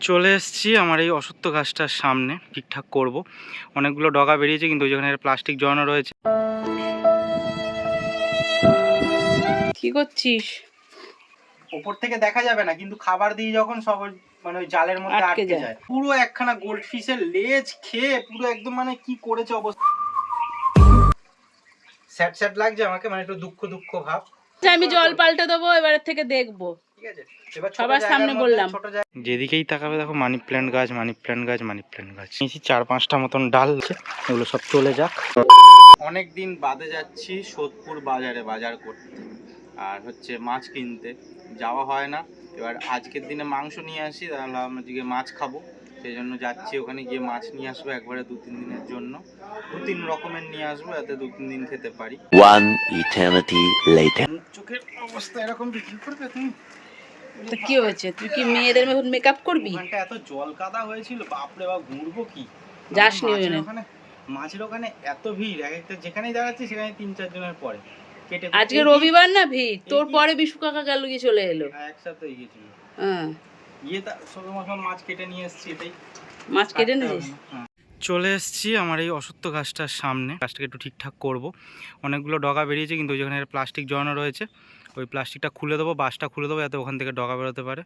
চলে এসেছি আমার এই অসত্য গাছটার সামনে। ঠিকঠাক করব। অনেকগুলো ডগা বেরিয়েছে কিন্তু ওই যেখানে প্লাস্টিক জড়ানো রয়েছে। কি করছিস? উপর থেকে দেখা যাবে না কিন্তু খাবার দিয়ে যখন সব মানে ওই জালের মধ্যে আটকে যায়। পুরো একখানা গোল্ড ফিশের লেজ খেয়ে পুরো একদম মানে কি করেছে অবস্থা। স্যাড স্যাড লাগছে আমাকে মানে একটু দুঃখ দুঃখ ভাব। আমি জল পাল্টে দেবো এবারের থেকে দেখব। ঠিক আছে? এবার ছোট সবার সামনে বললাম। যেদিকেই তাকাবে দেখো মানি প্ল্যান্ট গাছ মানি প্ল্যান্ট গাছ মানি প্ল্যান্ট গাছ। নিয়েছি চার পাঁচটা মতন ডাল এগুলো সব চলে যাক। অনেক দিন বাদে যাচ্ছি সোদপুর বাজারে বাজার করতে। আর হচ্ছে মাছ কিনতে। যাওয়া হয় না। এবার আজকের দিনে মাংস নিয়ে আসি তাহলে আমরা আজকে মাছ খাব। সেই জন্য যাচ্ছি ওখানে গিয়ে মাছ নিয়ে আসব একবারে দু তিন দিনের জন্য। দু তিন রকমের নিয়ে আসব যাতে দু তিন দিন খেতে পারি। One eternity later. চোখের অবস্থা এরকম বিক্রি করবে তুমি? তো কি হয়েছে? তুই কি মেয়েদের মেকআপ করবি? এত জল কাদা হয়েছিল বাপরে বাপ ঘুরবো কি? ওই মাছের ওখানে। মাছের ওখানে এত ভিড় এক একটা যেখানেই দাঁড়াচ্ছি সেখানে তিন চার জনের পরে আজকে রবিবার না ভিড়? তোর পরে বিশু কাকা গেল গিয়ে চলে এলো। হ্যাঁ, একসাথে গিয়েছিল। হ্যাঁ। গিয়ে সবে মাছ কেটে নিয়ে এসেছি এটাই মাছ কেটে নিয়েছিস? চলে এসেছি আমার এই অসত্য গাছটার সামনে। গাছটাকে একটু ঠিকঠাক করব। অনেকগুলো ডগা বেরিয়েছে কিন্তু ওই যেখানে প্লাস্টিক জড়ানো রয়েছে ওই প্লাস্টিকটা খুলে দেবো বাসটা খুলে দেবো যাতে ওখান থেকে ডগা বেরোতে পারে।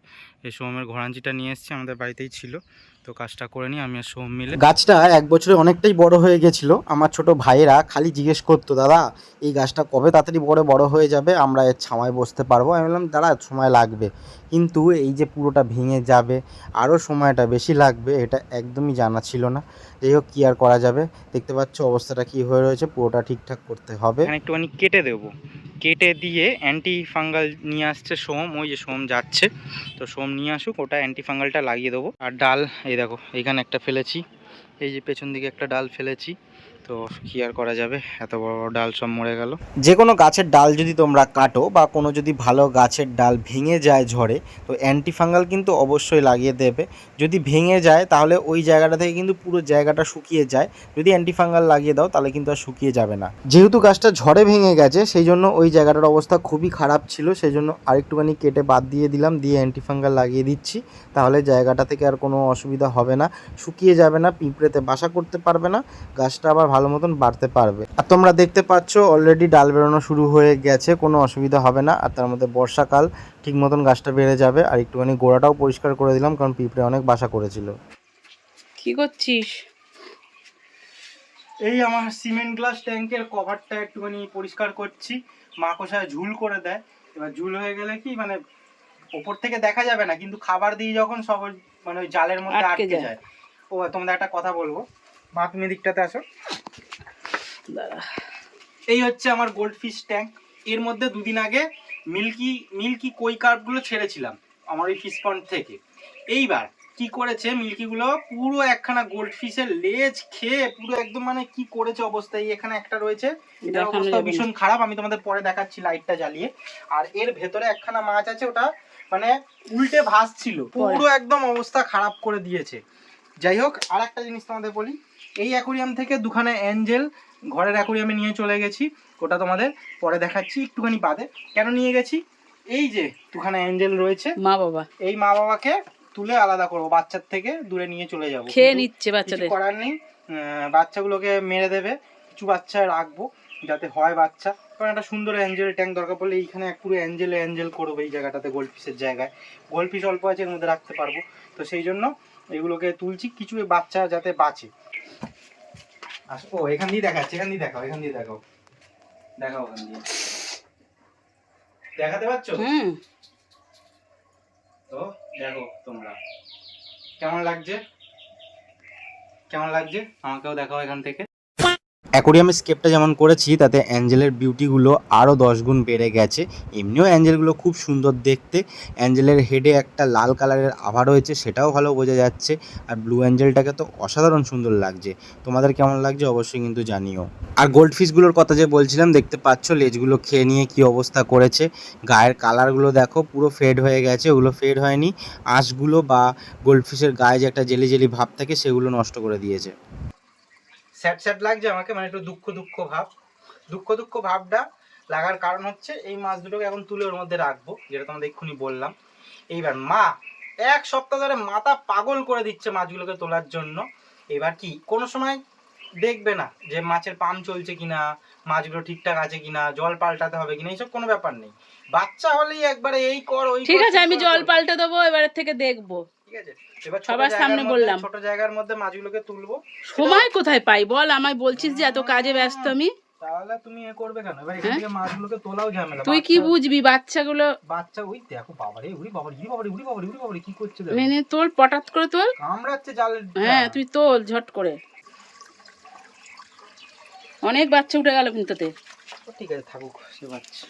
এই সোমের ঘোড়াঞ্চিটা নিয়ে এসেছি আমাদের বাড়িতেই ছিল। তো কাজটা করে নিই আমি আর সোম মিলে। গাছটা এক বছরে অনেকটাই বড় হয়ে গেছিল। আমার ছোট ভাইয়েরা খালি জিজ্ঞেস করতো দাদা এই গাছটা কবে তাড়াতাড়ি বড় বড় হয়ে যাবে? আমরা এর ছামায় বসতে পারব। আমি বললাম দাঁড়া সময় লাগবে। কিন্তু এই যে পুরোটা ভেঙে যাবে আরও সময়টা বেশি লাগবে এটা একদমই জানা ছিল না। যাই হোক কী আর করা যাবে? দেখতে পাচ্ছ অবস্থাটা কী হয়ে রয়েছে পুরোটা ঠিকঠাক করতে হবে। একটুখানি কেটে দেবো। কেটে দিয়ে অ্যান্টি ফাঙ্গাল নিয়ে আসছে সোম, ওই যে সোম যাচ্ছে। তো সোম নিয়ে আসুক, ওটা অ্যান্টি ফাঙ্গালটা লাগিয়ে দেবো। আর ডাল, এই দেখো, এখানে একটা ফেলেছি। এই যে পেছন দিকে একটা ডাল ফেলেছি, তো কি আর করা যাবে? এত বড় বড় ডাল সব মরে গেল। যে কোনো গাছের ডাল যদি তোমরা কাটো বা কোনো যদি ভালো গাছের ডাল ভেঙে যায় ঝড়ে, তো অ্যান্টিফাঙ্গাল কিন্তু অবশ্যই লাগিয়ে দেবে। যদি ভেঙে যায়, তাহলে ওই জায়গাটা থেকে কিন্তু পুরো জায়গাটা শুকিয়ে যায়। যদি অ্যান্টিফাঙ্গাল লাগিয়ে দাও, তাহলে কিন্তু আর শুকিয়ে যাবে না। যেহেতু গাছটা ঝড়ে ভেঙে গেছে সেই জন্য ওই জায়গাটার অবস্থা খুবই খারাপ ছিল। সেই জন্য আরেকটুখানি কেটে বাদ দিয়ে দিলাম, দিয়ে অ্যান্টিফাঙ্গাল লাগিয়ে দিচ্ছি। তাহলে জায়গাটা থেকে আর কোনো অসুবিধা হবে না, শুকিয়ে যাবে না পিঁপড়েতে বাসা করতে পারবে না গাছটা আবার ভালো মতন বাড়তে পারবে। আর তোমরা দেখতে পাচ্ছ অলরেডি ডাল বেরোনো শুরু হয়ে গেছে কোনো অসুবিধা হবে না। আর তার মধ্যে বর্ষাকাল ঠিক মতন গাছটা বেড়ে যাবে। আর একটুখানি গোড়াটাও পরিষ্কার করে দিলাম কারণ পিঁপড়ে অনেক বাসা করেছিল। কি করছিস? এই আমার সিমেন্ট গ্লাস ট্যাঙ্কের কভারটা একটুখানি পরিষ্কার করছি। মাকড়সায় ঝুল করে দেয়। এবার ঝুল হয়ে গেলে কি মানে ওপর থেকে দেখা যাবে না কিন্তু খাবার দিয়ে যখন সব মানে ওই জালের মধ্যে আটকে আটকে যায়। ও তোমাদের একটা কথা বলব। মা তুমি দিকটাতে আসো। এই হচ্ছে আমার গোল্ড ফিশ ট্যাঙ্ক এর মধ্যে দুদিন আগে মিল্কি মিল্কি কই কার্পগুলো ছেড়েছিলাম আমার ওই ফিশ পন্ড থেকে। এইবার কি করেছে মিল্কিগুলো পুরো একখানা গোল্ড ফিশের লেজ খেয়ে পুরো একদম মানে কি করেছে অবস্থা এই এখানে একটা রয়েছে। এটার দেখানো অবস্থা ভীষণ খারাপ আমি তোমাদের পরে দেখাচ্ছি লাইটটা জ্বালিয়ে। আর এর ভেতরে একখানা মাছ আছে ওটা মানে উল্টে ভাসছিল। পুরো একদম অবস্থা খারাপ করে দিয়েছে। যাই হোক আর একটা জিনিস তোমাদের বলি। এই অ্যাকুরিয়াম থেকে দুখানা অ্যাঞ্জেল ঘরের অ্যাকুরিয়ামে নিয়ে চলে গেছি। ওটা তোমাদের পরে দেখাচ্ছি একটুখানি বাদে। কেন নিয়ে গেছি? এই যে দুখানা অ্যাঞ্জেল রয়েছে মা বাবা। এই মা বাবাকে তুলে আলাদা করব বাচ্চার থেকে দূরে নিয়ে চলে যাব। খেয়ে নিচ্ছে বাচ্চাদের। করার নেই। বাচ্চাগুলোকে মেরে দেবে কিছু বাচ্চা রাখব যাতে হয় বাচ্চা। কারণ একটা সুন্দর অ্যাঞ্জেল ট্যাঙ্ক দরকার পড়লে এইখানে এক পুরো অ্যাঞ্জেল অ্যাঞ্জেল করব এই জায়গাটাতে গোল্ড পিসের জায়গায়। গোল্ড পিস অল্প আছে এর মধ্যে রাখতে পারব। তো সেই জন্য এগুলোকে তুলছি কিছু বাচ্চা যাতে বাঁচে। ও এখান দিয়ে দেখাচ্ছে এখান দিয়ে দেখাও এখান দিয়ে দেখাও। দেখাও ওখান দিয়ে। দেখাতে পারছ? হুম। তো দেখো তোমরা। কেমন লাগছে? কেমন লাগছে? আমাকেও দেখাও এখান থেকে। অ্যাকোরিয়ামের স্কেপটা যেমন করেছি, তাতে অ্যাঞ্জেলের বিউটিগুলো আরও দশ গুণ বেড়ে গেছে। এমনিও অ্যাঞ্জেলগুলো খুব সুন্দর দেখতে। অ্যাঞ্জেলের হেডে একটা লাল কালারের আভা রয়েছে, সেটাও ভালো বোঝা যাচ্ছে। আর ব্লু অ্যাঞ্জেলটাকে তো অসাধারণ সুন্দর লাগছে। তোমাদের কেমন লাগছে অবশ্যই কিন্তু জানিও। আর গোল্ড ফিশগুলোর কথা যে বলছিলাম, দেখতে পাচ্ছ লেজগুলো খেয়ে নিয়ে কি অবস্থা করেছে। গায়ের কালারগুলো দেখো, পুরো ফেড হয়ে গেছে, ওগুলো ফেড হয়নি। আঁশগুলো বা গোল্ড ফিশের গায়ে যে একটা জেলি জেলি ভাব থাকে, সেগুলো নষ্ট করে দিয়েছে। স্যাড স্যাড লাগছে আমাকে মানে একটু দুঃখ দুঃখ ভাব। দুঃখ দুঃখ ভাবটা লাগার কারণ হচ্ছে এই মাছ দুটোকে এখন তুলে ওর মধ্যে রাখব যেটা তোমাদের এক্ষুনি বললাম। এইবার মা এক সপ্তাহ ধরে মাথা পাগল করে দিচ্ছে মাছগুলোকে তোলার জন্য। এবার কি কোনো সময় দেখবে না যে মাছের পাম্প চলছে কিনা মাছগুলো ঠিকঠাক আছে কিনা জল পাল্টাতে হবে কিনা এইসব কোনো ব্যাপার নেই। বাচ্চা হলেই একবারে এই কর ওই ঠিক আছে আমি জল। পাল্টে দেবো এবারের থেকে দেখব। ঠিক আছে? এবার সবার সামনে বললাম। ছোট জায়গার মধ্যে মাছগুলোকে তুলবো। সময় কোথায় পাই? বল আমায় বলছিস যে এত কাজে ব্যস্ত আমি। তাহলে তুমি এ করবে কেন? এবার এখান হ্যাঁ? থেকে মাছগুলোকে তোলাও ঝামেলা তুই কি বুঝবি? বাচ্চাগুলো বাচ্চা ওই দেখো বাবারে উড়ি বাবারে উড়ি বাবারে উড়ি বাবারে উড়ি বাবারে কি করছে দেখো। মেনে তোল পটাত করে তোল। কামড়াচ্ছে জালের হ্যাঁ তুই তোল ঝট করে। অনেক বাচ্চা উঠে গেল কিন্তু ঠিক আছে থাকুক সে বাচ্চা।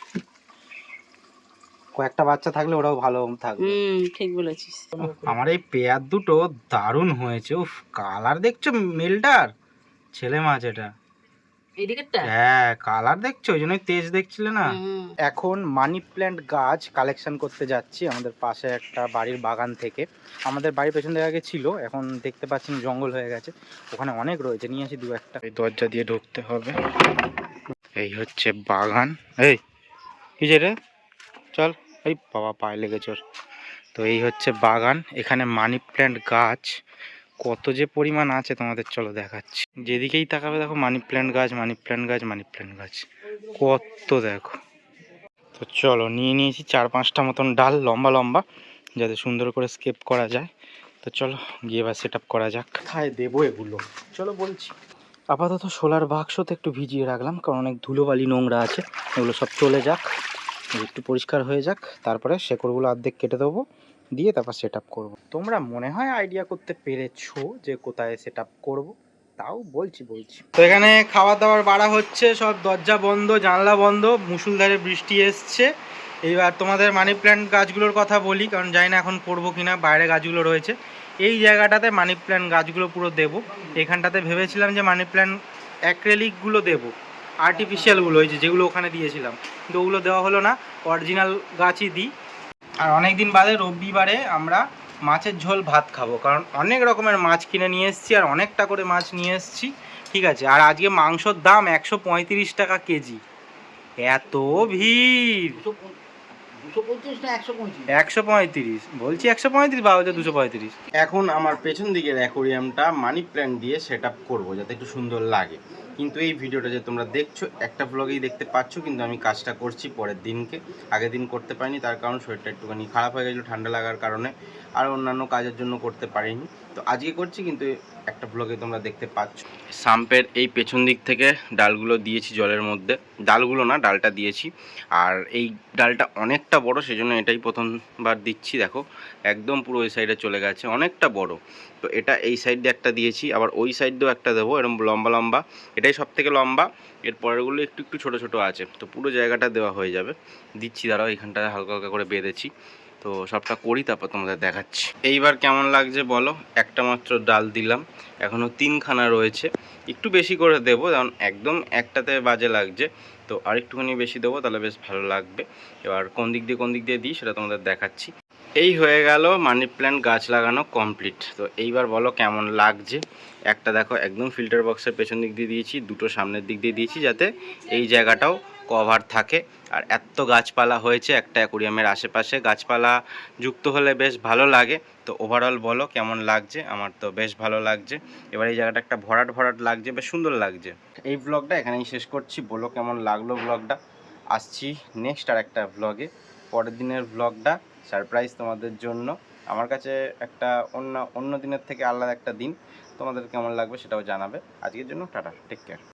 কয়েকটা বাচ্চা থাকলে ওরাও ভালো থাকবে। হুম ঠিক বলেছিস। আমার এই পেয়ার দুটো দারুণ হয়েছে উফ কালার দেখছ মেলটার? ছেলে মাছ এটা। হ্যাঁ কালার দেখছ? ওই জন্যই তেজ দেখছিলে না? এখন মানি প্ল্যান্ট গাছ কালেকশন করতে যাচ্ছি আমাদের পাশে একটা বাড়ির বাগান থেকে। আমাদের বাড়ির পেছন দিকে আগে ছিল এখন দেখতে পাচ্ছেন জঙ্গল হয়ে গেছে। ওখানে অনেক রয়েছে নিয়ে আসি দু একটা। এই দরজা দিয়ে ঢুকতে হবে। এই হচ্ছে বাগান। এই কি যে রে? চল এই বাবা পায়ে লেগেছে ওর। তো এই হচ্ছে বাগান এখানে মানি প্ল্যান্ট গাছ। কত যে পরিমাণ আছে তোমাদের চলো দেখাচ্ছি। যেদিকেই তাকাবে দেখো মানি প্ল্যান্ট গাছ মানি প্ল্যান্ট গাছ মানি প্ল্যান্ট গাছ। কত দেখো। তো চলো নিয়ে নিয়েছি চার পাঁচটা মতন ডাল লম্বা লম্বা যাতে সুন্দর করে স্কেপ করা যায়। তো চলো গিয়ে এবার সেট আপ করা যাক। কোথায় দেবো এগুলো? চলো বলছি। আপাতত সোলার বাক্সতে একটু ভিজিয়ে রাখলাম কারণ অনেক ধুলোবালি নোংরা আছে এগুলো সব চলে যাক। একটু পরিষ্কার হয়ে যাক, তারপরে শেকড়গুলো অর্ধেক কেটে দেবো, দিয়ে তারপর সেট আপ করব। তোমরা মনে হয় আইডিয়া করতে পেরেছ যে কোথায় সেট আপ করব, তাও বলছি বলছি। তো এখানে খাবার দাবার বাড়া হচ্ছে, সব দরজা বন্ধ, জানলা বন্ধ, মুসুলধারে বৃষ্টি এসছে। এইবার তোমাদের মানি প্ল্যান্ট গাছগুলোর কথা বলি, কারণ জানি না এখন করব কিনা, বাইরে গাছগুলো রয়েছে। এই জায়গাটাতে মানি প্ল্যান্ট গাছগুলো পুরো দেবো। এখানটাতে ভেবেছিলাম যে মানি প্ল্যান্ট অ্যাক্রেলিকগুলো দেবো। আর্টিফিশিয়ালগুলো ওই যেগুলো ওখানে দিয়েছিলাম। কিন্তু ওগুলো দেওয়া হলো না অরিজিনাল গাছই দিই। আর অনেক দিন বাদে রবিবারে আমরা মাছের ঝোল ভাত খাব, কারণ অনেক রকমের মাছ কিনে নিয়ে এসেছি আর অনেকটা করে মাছ নিয়ে এসেছি, ঠিক আছে? আর আজকে মাংসর দাম একশো পঁয়ত্রিশ টাকা কেজি। এত ভিড়! একশো পঁয়ত্রিশ? বলছি একশো পঁয়ত্রিশ বা হচ্ছে দুশো পঁয়ত্রিশ। এখন আমার পেছন দিকের অ্যাকোরিয়ামটা মানি প্ল্যান্ট দিয়ে সেট আপ করব যাতে একটু সুন্দর লাগে। কিন্তু এই ভিডিওটা যে তোমরা দেখছ একটা ব্লগেই দেখতে পাচ্ছ কিন্তু আমি কাজটা করছি পরের দিনকে। আগের দিন করতে পারিনি তার কারণ শরীরটা একটুখানি খারাপ হয়ে গেছিল ঠান্ডা লাগার কারণে। আর অন্যান্য কাজের জন্য করতে পারিনি। তো আজকে করছি, কিন্তু একটা ব্লগে তোমরা দেখতে পাচ্ছ। সাম্পের এই পেছন দিক থেকে ডালগুলো দিয়েছি জলের মধ্যে। ডালগুলো না, ডালটা দিয়েছি। আর এই ডালটা অনেকটা বড়, সেজন্য এটাই প্রথমবার দিচ্ছি, দেখো। একদম পুরো ওই সাইডে চলে গেছে, অনেকটা বড়। তো এটা এই সাইড দিয়ে একটা দিয়েছি, আবার ওই সাইড দিয়েও একটা দেবো এরকম লম্বা লম্বা। এটাই সব থেকে লম্বা, এর পরেরগুলো একটু একটু ছোট ছোট আছে। তো পুরো জায়গাটা দেওয়া হয়ে যাবে। দিচ্ছি, দাঁড়াও এখানটা হালকা হালকা করে বেঁধেছি। তো সবটা করি, তারপর তোমাদের দেখাচ্ছি। এইবার কেমন লাগছে বলো? একটা মাত্র ডাল দিলাম। এখনও তিনখানা রয়েছে। একটু বেশি করে দেবো, কারণ একদম একটাতে বাজে লাগছে। তো আরেকটুখানি বেশি দেবো, তাহলে বেশ ভালো লাগবে। এবার কোন দিক দিয়ে কোন দিক দিয়ে দিই, সেটা তোমাদের দেখাচ্ছি। এই হয়ে গেল মানি প্ল্যান্ট গাছ লাগানো কমপ্লিট। তো এইবার বলো কেমন লাগছে? একটা দেখো, একদম ফিল্টার বক্সের পেছন দিক দিয়ে দিয়েছি, দুটো সামনের দিক দিয়ে দিয়েছি, যাতে এই জায়গাটাও কভার থাকে। আর এত গাছপালা হয়েছে একটা অ্যাকুরিয়ামের আশেপাশে। গাছপালা যুক্ত হলে বেশ ভালো লাগে। তো ওভারঅল বলো, কেমন লাগছে? আমার তো বেশ ভালো লাগছে। এবার এই জায়গাটা একটা ভরাট ভরাট লাগছে, বেশ সুন্দর লাগছে। এই ব্লগটা এখানেই শেষ করছি। বলো কেমন লাগল ব্লগটা আসছি নেক্সট আর একটা ব্লগে পরের দিনের ব্লগটা সারপ্রাইজ তোমাদের জন্য। আমার কাছে একটা অন্য অন্য দিনের থেকে আলাদা একটা দিন। তোমাদের কেমন লাগবে সেটাও জানাবে। আজকের জন্য টাটা টেক কেয়ার